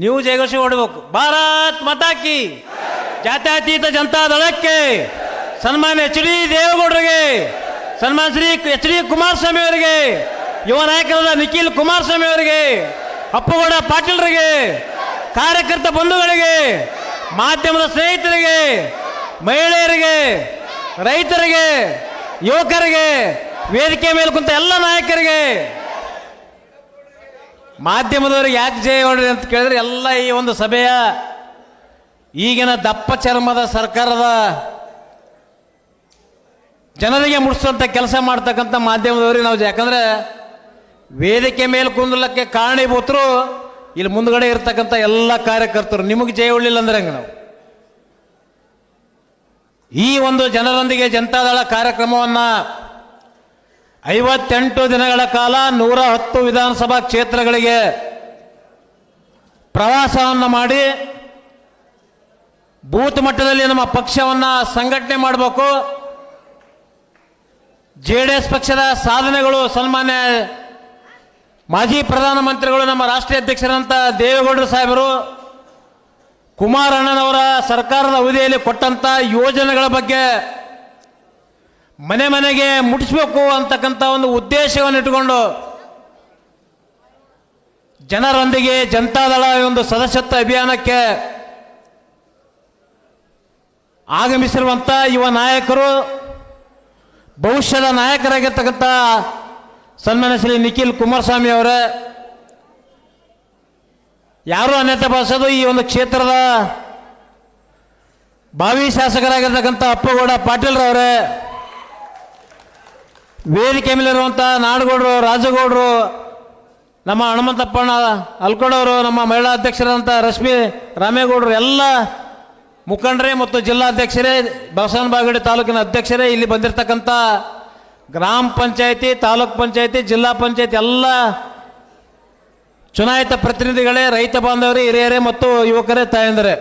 ನೀವು ಜಯಘೋಷ ಹೊಡಬೇಕು ಭಾರತ್ ಮತಾಕಿ ಜಾತ್ಯತೀತ ಜನತಾ ದಳಕ್ಕೆ ಸನ್ಮಾನ್ಯ ಎಚ್ ಡಿ ದೇವೇಗೌಡರಿಗೆ ಸನ್ಮಾನ್ ಶ್ರೀ ಎಚ್ ಡಿ ಕುಮಾರಸ್ವಾಮಿ ಅವರಿಗೆ, ಯುವ ನಾಯಕರಾದ ನಿಖಿಲ್ ಕುಮಾರಸ್ವಾಮಿ ಅವರಿಗೆ, ಅಪ್ಪುಗೌಡ ಪಾಟೀಲ್ರಿಗೆ, ಕಾರ್ಯಕರ್ತ ಬಂಧುಗಳಿಗೆ, ಮಾಧ್ಯಮದ ಸ್ನೇಹಿತರಿಗೆ, ಮಹಿಳೆಯರಿಗೆ, ರೈತರಿಗೆ, ಯುವಕರಿಗೆ, ವೇದಿಕೆ ಮೇಲೆ ಕುಂತ ಎಲ್ಲ ನಾಯಕರಿಗೆ ಮಾಧ್ಯಮದವರಿಗೆ ಯಾಕೆ ಜಯ ಹೊಡ್ರಿ ಅಂತ ಕೇಳಿದ್ರೆ ಎಲ್ಲ ಈ ಒಂದು ಸಭೆಯ ಈಗಿನ ದಪ್ಪ ಚರ್ಮದ ಸರ್ಕಾರದ ಜನರಿಗೆ ಮುಡಿಸುವಂಥ ಕೆಲಸ ಮಾಡ್ತಕ್ಕಂಥ ಮಾಧ್ಯಮದವ್ರಿಗೆ ನಾವು ಯಾಕಂದ್ರೆ ವೇದಿಕೆ ಮೇಲೆ ಕುಂದಲಕ್ಕೆ ಕಾರಣೀಭೂತರು ಇಲ್ಲಿ ಮುಂದ್ಗಡೆ ಇರ್ತಕ್ಕಂಥ ಎಲ್ಲ ಕಾರ್ಯಕರ್ತರು. ನಿಮಗೆ ಜಯ ಉಳ್ಳಿಲ್ಲ ಅಂದ್ರೆ ಹಂಗೆ ನಾವು? ಈ ಒಂದು ಜನರೊಂದಿಗೆ ಜನತಾದಳ ಕಾರ್ಯಕ್ರಮವನ್ನು ಐವತ್ತೆಂಟು ದಿನಗಳ ಕಾಲ ನೂರ ಹತ್ತು ವಿಧಾನಸಭಾ ಕ್ಷೇತ್ರಗಳಿಗೆ ಪ್ರವಾಸವನ್ನು ಮಾಡಿ ಬೂತ್ ಮಟ್ಟದಲ್ಲಿ ನಮ್ಮ ಪಕ್ಷವನ್ನು ಸಂಘಟನೆ ಮಾಡಬೇಕು. ಜೆ ಡಿ ಎಸ್ ಪಕ್ಷದ ಸಾಧನೆಗಳು ಸನ್ಮಾನ್ಯ ಮಾಜಿ ಪ್ರಧಾನಮಂತ್ರಿಗಳು ನಮ್ಮ ರಾಷ್ಟ್ರೀಯ ಅಧ್ಯಕ್ಷರಂತ ದೇವೇಗೌಡರು ಸಾಹೇಬರು, ಕುಮಾರಣ್ಣನವರ ಸರ್ಕಾರದ ಅವಧಿಯಲ್ಲಿ ಕೊಟ್ಟಂತ ಯೋಜನೆಗಳ ಬಗ್ಗೆ ಮನೆ ಮನೆಗೆ ಮುಟ್ಟಿಸ್ಬೇಕು ಅಂತಕ್ಕಂಥ ಒಂದು ಉದ್ದೇಶವನ್ನು ಇಟ್ಟುಕೊಂಡು ಜನರೊಂದಿಗೆ ಜನತಾದಳ ಒಂದು ಸದಸ್ಯತ್ವ ಅಭಿಯಾನಕ್ಕೆ ಆಗಮಿಸಿರುವಂಥ ಯುವ ನಾಯಕರು, ಭವಿಷ್ಯದ ನಾಯಕರಾಗಿರ್ತಕ್ಕಂಥ ಸನ್ಮಾನ ಶ್ರೀ ನಿಖಿಲ್ ಕುಮಾರಸ್ವಾಮಿ ಅವರೇ, ಯಾರು ಅನ್ಯತೆ ಭಾಷೆದು ಈ ಒಂದು ಕ್ಷೇತ್ರದ ಭಾವಿ ಶಾಸಕರಾಗಿರ್ತಕ್ಕಂಥ ಅಪ್ಪಗೌಡ ಪಾಟೀಲ್ರವರೇ ವೇದಿಕೆ ಮೇಲಿರುವಂಥ ನಾಡಗೌಡರು, ರಾಜಗೌಡರು, ನಮ್ಮ ಹನುಮಂತಪ್ಪಣ್ಣ ಅಲ್ಕೋಡವರು ನಮ್ಮ ಮಹಿಳಾ ಅಧ್ಯಕ್ಷರಾದಂಥ ರಶ್ಮಿ ರಾಮೇಗೌಡರು ಎಲ್ಲ ಮುಖಂಡರೇ ಮತ್ತು ಜಿಲ್ಲಾಧ್ಯಕ್ಷರೇ ಬಸವನ ಬಾಗಡಿ ತಾಲೂಕಿನ ಅಧ್ಯಕ್ಷರೇ, ಇಲ್ಲಿ ಬಂದಿರತಕ್ಕಂಥ ಗ್ರಾಮ ಪಂಚಾಯತಿ, ತಾಲೂಕ್ ಪಂಚಾಯತಿ, ಜಿಲ್ಲಾ ಪಂಚಾಯತಿ ಎಲ್ಲ ಚುನಾಯಿತ ಪ್ರತಿನಿಧಿಗಳೇ, ರೈತ ಬಾಂಧವರೇ, ಹಿರಿಯರೇ ಮತ್ತು ಯುವಕರೇ, ತಾಯಂದರೆ.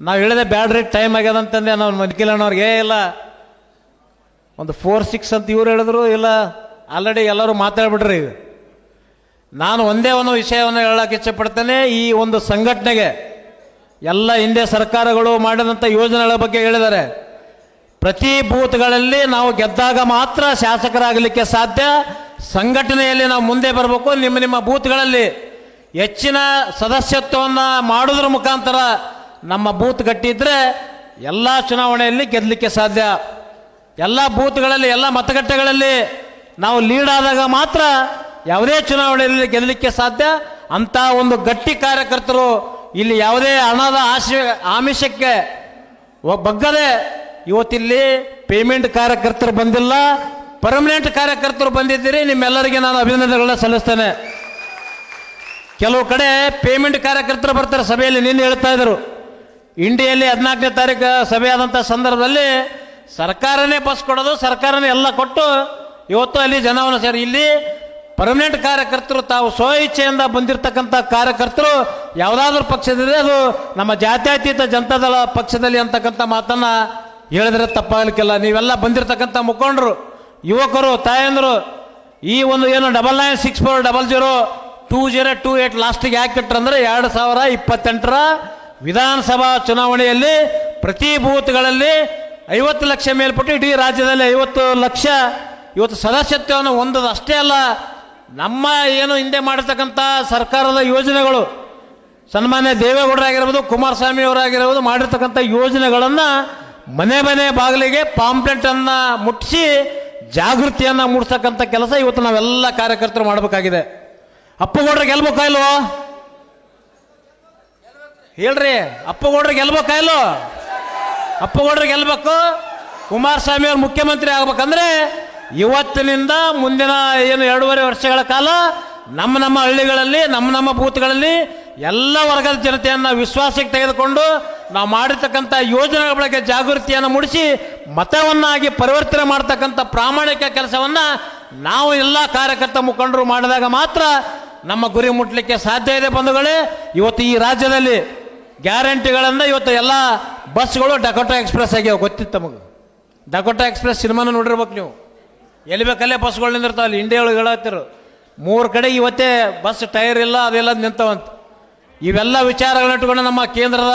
ನಾವು ಹೇಳಿದೆ ಬ್ಯಾಡ್ರಿ, ಟೈಮ್ ಆಗ್ಯದ ಅಂತಂದೆ ನಾವು ಮನ್ಕಿಲ್ಲಣ್ಣವ್ರಿಗೆ ಇಲ್ಲ. ಒಂದು ಫೋರ್ ಸಿಕ್ಸ್ ಅಂತ ಇವ್ರು ಹೇಳಿದ್ರು, ಇಲ್ಲ ಆಲ್ರೆಡಿ ಎಲ್ಲರೂ ಮಾತಾಡ್ಬಿಟ್ರಿ ಈಗ. ನಾನು ಒಂದೇ ಒಂದು ವಿಷಯವನ್ನು ಹೇಳಕ್ಕೆ ಇಚ್ಛೆಪಡ್ತೇನೆ, ಈ ಒಂದು ಸಂಘಟನೆಗೆ ಎಲ್ಲ ಹಿಂದೆ ಸರ್ಕಾರಗಳು ಮಾಡಿದಂಥ ಯೋಜನೆಗಳ ಬಗ್ಗೆ ಹೇಳಿದ್ದಾರೆ. ಪ್ರತಿ ಬೂತ್ಗಳಲ್ಲಿ ನಾವು ಗೆದ್ದಾಗ ಮಾತ್ರ ಶಾಸಕರಾಗಲಿಕ್ಕೆ ಸಾಧ್ಯ. ಸಂಘಟನೆಯಲ್ಲಿ ನಾವು ಮುಂದೆ ಬರಬೇಕು. ನಿಮ್ಮ ನಿಮ್ಮ ಬೂತ್ಗಳಲ್ಲಿ ಹೆಚ್ಚಿನ ಸದಸ್ಯತ್ವವನ್ನು ಮಾಡೋದ್ರ ಮುಖಾಂತರ ನಮ್ಮ ಬೂತ್ ಕಟ್ಟಿದ್ರೆ ಎಲ್ಲ ಚುನಾವಣೆಯಲ್ಲಿ ಗೆಲ್ಲಲಿಕ್ಕೆ ಸಾಧ್ಯ. ಎಲ್ಲ ಬೂತ್ಗಳಲ್ಲಿ, ಎಲ್ಲ ಮತಗಟ್ಟೆಗಳಲ್ಲಿ ನಾವು ಲೀಡ್ ಆದಾಗ ಮಾತ್ರ ಯಾವುದೇ ಚುನಾವಣೆಯಲ್ಲಿ ಗೆಲ್ಲಲಿಕ್ಕೆ ಸಾಧ್ಯ. ಅಂತ ಒಂದು ಗಟ್ಟಿ ಕಾರ್ಯಕರ್ತರು ಇಲ್ಲಿ ಯಾವುದೇ ಹಣದ ಆಶ, ಆಮಿಷಕ್ಕೆ ಬಗ್ಗದೆ ಇವತ್ತಿಲ್ಲಿ ಪೇಮೆಂಟ್ ಕಾರ್ಯಕರ್ತರು ಬಂದಿಲ್ಲ. ಪರ್ಮನೆಂಟ್ ಕಾರ್ಯಕರ್ತರು ಬಂದಿದ್ದೀರಿ. ನಿಮ್ಮೆಲ್ಲರಿಗೆ ನಾನು ಅಭಿನಂದನೆಗಳನ್ನ ಸಲ್ಲಿಸ್ತೇನೆ. ಕೆಲವು ಕಡೆ ಪೇಮೆಂಟ್ ಕಾರ್ಯಕರ್ತರು ಬರ್ತಾರೆ ಸಭೆಯಲ್ಲಿ. ನಿನ್ನೆ ಹೇಳ್ತಾ ಇದ್ರು. ಇಂಡಿಯಲ್ಲಿ ಹದಿನಾಲ್ಕನೇ ತಾರೀಕು ಸಭೆ ಸಂದರ್ಭದಲ್ಲಿ ಸರ್ಕಾರನೇ ಬಸ್ ಕೊಡೋದು, ಸರ್ಕಾರನೇ ಎಲ್ಲ ಕೊಟ್ಟು ಇವತ್ತು ಅಲ್ಲಿ ಜನವನ್ನು ಸೇರಿ. ಇಲ್ಲಿ ಪರ್ಮನೆಂಟ್ ಕಾರ್ಯಕರ್ತರು, ತಾವು ಸ್ವ ಇಚ್ಛೆಯಿಂದ ಬಂದಿರತಕ್ಕಂಥ ಕಾರ್ಯಕರ್ತರು ಯಾವುದಾದ್ರೂ ಪಕ್ಷದಿದೆ ಅದು ನಮ್ಮ ಜಾತ್ಯತೀತ ಜನತಾದಳ ಪಕ್ಷದಲ್ಲಿ ಅಂತಕ್ಕಂಥ ಮಾತನ್ನ ಹೇಳಿದ್ರೆ ತಪ್ಪಾಗಲಿಕ್ಕಿಲ್ಲ. ನೀವೆಲ್ಲ ಬಂದಿರತಕ್ಕಂಥ ಮುಖಂಡರು, ಯುವಕರು, ತಾಯಂದರು, ಈ ಒಂದು ಏನು double nine six four double zero two zero two eight ಲಾಸ್ಟಿಗೆ ಯಾಕೆ ಎರಡು ಸಾವಿರ ಇಪ್ಪತ್ತೆಂಟರ ವಿಧಾನಸಭಾ ಚುನಾವಣೆಯಲ್ಲಿ ಪ್ರತಿ ಬೂತ್ಗಳಲ್ಲಿ ಐವತ್ತು ಲಕ್ಷ ಮೇಲ್ಪಟ್ಟು ಇಡೀ ರಾಜ್ಯದಲ್ಲಿ ಐವತ್ತು ಲಕ್ಷ, ಇವತ್ತು ಸದಸ್ಯತ್ವವನ್ನು ಹೊಂದೋದು ಅಷ್ಟೇ ಅಲ್ಲ, ನಮ್ಮ ಏನು ಹಿಂದೆ ಮಾಡಿರ್ತಕ್ಕಂಥ ಸರ್ಕಾರದ ಯೋಜನೆಗಳು, ಸನ್ಮಾನ್ಯ ದೇವೇಗೌಡರಾಗಿರ್ಬೋದು ಕುಮಾರಸ್ವಾಮಿ ಅವರಾಗಿರ್ಬೋದು ಮಾಡಿರ್ತಕ್ಕಂಥ ಯೋಜನೆಗಳನ್ನು ಮನೆ ಮನೆ ಬಾಗಿಲಿಗೆ ಪಾಂಪ್ಲೆಟನ್ನು ಮುಟ್ಟಿಸಿ ಜಾಗೃತಿಯನ್ನು ಮೂಡಿಸ್ತಕ್ಕಂಥ ಕೆಲಸ ಇವತ್ತು ನಾವೆಲ್ಲ ಕಾರ್ಯಕರ್ತರು ಮಾಡಬೇಕಾಗಿದೆ. ಅಪ್ಪುಗೌಡ್ರ ಗೆಲ್ಬೇಕಾ ಇಲ್ವೋ? ಹೇಳ್ರಿ, ಅಪ್ಪುಗೌಡ್ರ ಗೆಲ್ಬೇಕಾ ಇಲ್ವೋ? ಅಪ್ಪಗೌಡ್ರೆ ಗೆಲ್ಬೇಕು, ಕುಮಾರಸ್ವಾಮಿ ಅವರು ಮುಖ್ಯಮಂತ್ರಿ ಆಗ್ಬೇಕಂದ್ರೆ ಇವತ್ತಿನಿಂದ ಮುಂದಿನ ಏನು ಎರಡೂವರೆ ವರ್ಷಗಳ ಕಾಲ ನಮ್ಮ ನಮ್ಮ ಹಳ್ಳಿಗಳಲ್ಲಿ, ನಮ್ಮ ನಮ್ಮ ಬೂತ್ಗಳಲ್ಲಿ ಎಲ್ಲ ವರ್ಗದ ಜನತೆಯನ್ನು ವಿಶ್ವಾಸಕ್ಕೆ ತೆಗೆದುಕೊಂಡು ನಾವು ಮಾಡಿರ್ತಕ್ಕಂಥ ಯೋಜನೆಗಳ ಬಗ್ಗೆ ಜಾಗೃತಿಯನ್ನು ಮೂಡಿಸಿ, ಮತವನ್ನಾಗಿ ಪರಿವರ್ತನೆ ಮಾಡ್ತಕ್ಕಂಥ ಪ್ರಾಮಾಣಿಕ ಕೆಲಸವನ್ನು ನಾವು ಎಲ್ಲ ಕಾರ್ಯಕರ್ತ ಮುಖಂಡರು ಮಾಡಿದಾಗ ಮಾತ್ರ ನಮ್ಮ ಗುರಿ ಮುಟ್ಟಲಿಕ್ಕೆ ಸಾಧ್ಯ ಇದೆ ಬಂಧುಗಳೇ. ಇವತ್ತು ಈ ರಾಜ್ಯದಲ್ಲಿ ಗ್ಯಾರಂಟಿಗಳನ್ನು ಇವತ್ತು ಎಲ್ಲ ಬಸ್ಗಳು ಡಕೋಟಾ ಎಕ್ಸ್ಪ್ರೆಸ್ ಆಗ್ಯಾವ, ಗೊತ್ತಿತ್ತು ತಮಗೆ. ಡಕೋಟಾ ಎಕ್ಸ್ಪ್ರೆಸ್ ಸಿನಿಮಾನ ನೋಡಿರ್ಬೇಕು ನೀವು. ಎಲ್ಲಿ ಬೇಕಲ್ಲೇ ಬಸ್ಗಳು ನಿಂದಿರ್ತಾವಲ್ಲಿ ಇಂಡಿಯಾ ಒಳಗೆ ಹೇಳತ್ತಿರು. ಮೂರು ಕಡೆ ಇವತ್ತೇ ಬಸ್ ಟೈರ್ ಇಲ್ಲ, ಅದೆಲ್ಲ ನಿಂತವಂತ. ಇವೆಲ್ಲ ವಿಚಾರಗಳನ್ನ ಇಟ್ಕೊಂಡು ನಮ್ಮ ಕೇಂದ್ರದ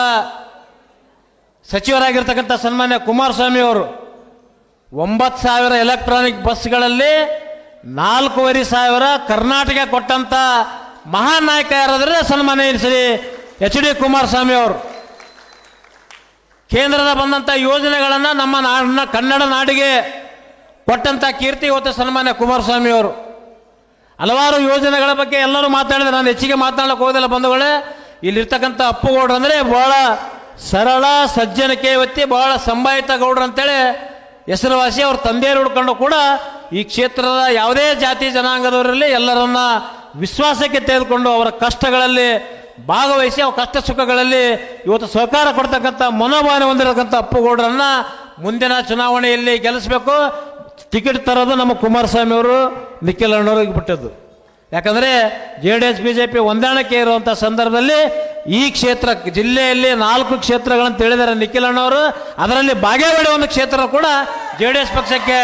ಸಚಿವರಾಗಿರ್ತಕ್ಕಂಥ ಸನ್ಮಾನ್ಯ ಕುಮಾರಸ್ವಾಮಿ ಅವರು ಒಂಬತ್ತು ಸಾವಿರ ಎಲೆಕ್ಟ್ರಾನಿಕ್ ಬಸ್ಗಳಲ್ಲಿ ನಾಲ್ಕೂವರೆ ಸಾವಿರ ಕರ್ನಾಟಕ ಕೊಟ್ಟಂತ ಮಹಾನ್ ನಾಯಕ ಯಾರಾದ್ರೆ ಸನ್ಮಾನ್ಯ ಎಚ್ ಡಿ ಕುಮಾರಸ್ವಾಮಿ ಅವರು. ಕೇಂದ್ರದ ಬಂದಂಥ ಯೋಜನೆಗಳನ್ನು ನಮ್ಮ ನಾಡನ್ನ ಕನ್ನಡ ನಾಡಿಗೆ ಕೊಟ್ಟಂಥ ಕೀರ್ತಿ ಇವತ್ತು ಸನ್ಮಾನ್ಯ ಕುಮಾರಸ್ವಾಮಿಯವರು ಹಲವಾರು ಯೋಜನೆಗಳ ಬಗ್ಗೆ ಎಲ್ಲರೂ ಮಾತಾಡಿದೆ ನಾನು ಹೆಚ್ಚಿಗೆ ಮಾತಾಡಕ್ಕೆ ಹೋಗೋದಿಲ್ಲ ಬಂಧುಗಳೇ. ಇಲ್ಲಿರ್ತಕ್ಕಂಥ ಅಪ್ಪುಗೌಡ್ರು ಅಂದರೆ ಬಹಳ ಸರಳ ಸಜ್ಜನಿಕೆ ವ್ಯಕ್ತಿ ಬಹಳ ಸಂಭಾಯಿತ ಗೌಡ್ರು ಅಂತೇಳಿ ಹೆಸರುವಾಸಿ ಅವ್ರ ತಂದೆಯರು ಹುಡ್ಕೊಂಡು ಕೂಡ ಈ ಕ್ಷೇತ್ರದ ಯಾವುದೇ ಜಾತಿ ಜನಾಂಗದವರಲ್ಲಿ ಎಲ್ಲರನ್ನ ವಿಶ್ವಾಸಕ್ಕೆ ತೆಗೆದುಕೊಂಡು ಅವರ ಕಷ್ಟಗಳಲ್ಲಿ ಭಾಗವಹಿಸಿ ಅವ್ರ ಕಷ್ಟ ಸುಖಗಳಲ್ಲಿ ಇವತ್ತು ಸಹಕಾರ ಕೊಡ್ತಕ್ಕಂಥ ಮನೋಭಾವನೆ ಹೊಂದಿರತಕ್ಕಂಥ ಅಪ್ಪುಗೌಡರನ್ನು ಮುಂದಿನ ಚುನಾವಣೆಯಲ್ಲಿ ಗೆಲ್ಲಿಸಬೇಕು. ಟಿಕೆಟ್ ತರೋದು ನಮ್ಮ ಕುಮಾರಸ್ವಾಮಿ ಅವರು, ನಿಖಿಲ್ ಅಣ್ಣವ್ರಿಗೆ ಬಿಟ್ಟದ್ದು. ಯಾಕಂದರೆ J D S B J P ಹೊಂದಾಣಿಕೆ ಇರುವಂಥ ಸಂದರ್ಭದಲ್ಲಿ ಈ ಕ್ಷೇತ್ರ, ಜಿಲ್ಲೆಯಲ್ಲಿ ನಾಲ್ಕು ಕ್ಷೇತ್ರಗಳನ್ನು ನಿಖಿಲ್ ಅಣ್ಣವರು. ಅದರಲ್ಲಿ ಬಾಗೇವಾಡಿ ಒಂದು ಕ್ಷೇತ್ರ ಕೂಡ ಜೆ ಡಿ ಎಸ್ ಪಕ್ಷಕ್ಕೆ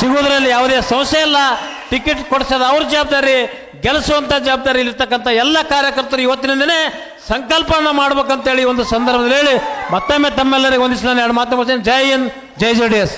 ಸಿಗುವುದರಲ್ಲಿ ಯಾವುದೇ ಸಮಸ್ಯೆ ಇಲ್ಲ. ಟಿಕೆಟ್ ಕೊಡಿಸೋದು ಅವ್ರ ಜವಾಬ್ದಾರಿ. ಗೆಲ್ಲಿಸುವಂಥ ಜವಾಬ್ದಾರಿ ಇರ್ತಕ್ಕಂಥ ಎಲ್ಲ ಕಾರ್ಯಕರ್ತರು ಇವತ್ತಿನಿಂದನೇ ಸಂಕಲ್ಪನ ಮಾಡ್ಬೇಕಂತೇಳಿ ಒಂದು ಸಂದರ್ಭದಲ್ಲಿ ಹೇಳಿ ಮತ್ತೊಮ್ಮೆ ತಮ್ಮೆಲ್ಲರಿಗೆ ಒಂದಿಷ್ಟು ಎರಡು ಮಾತು. Jai Hind, Jai J D S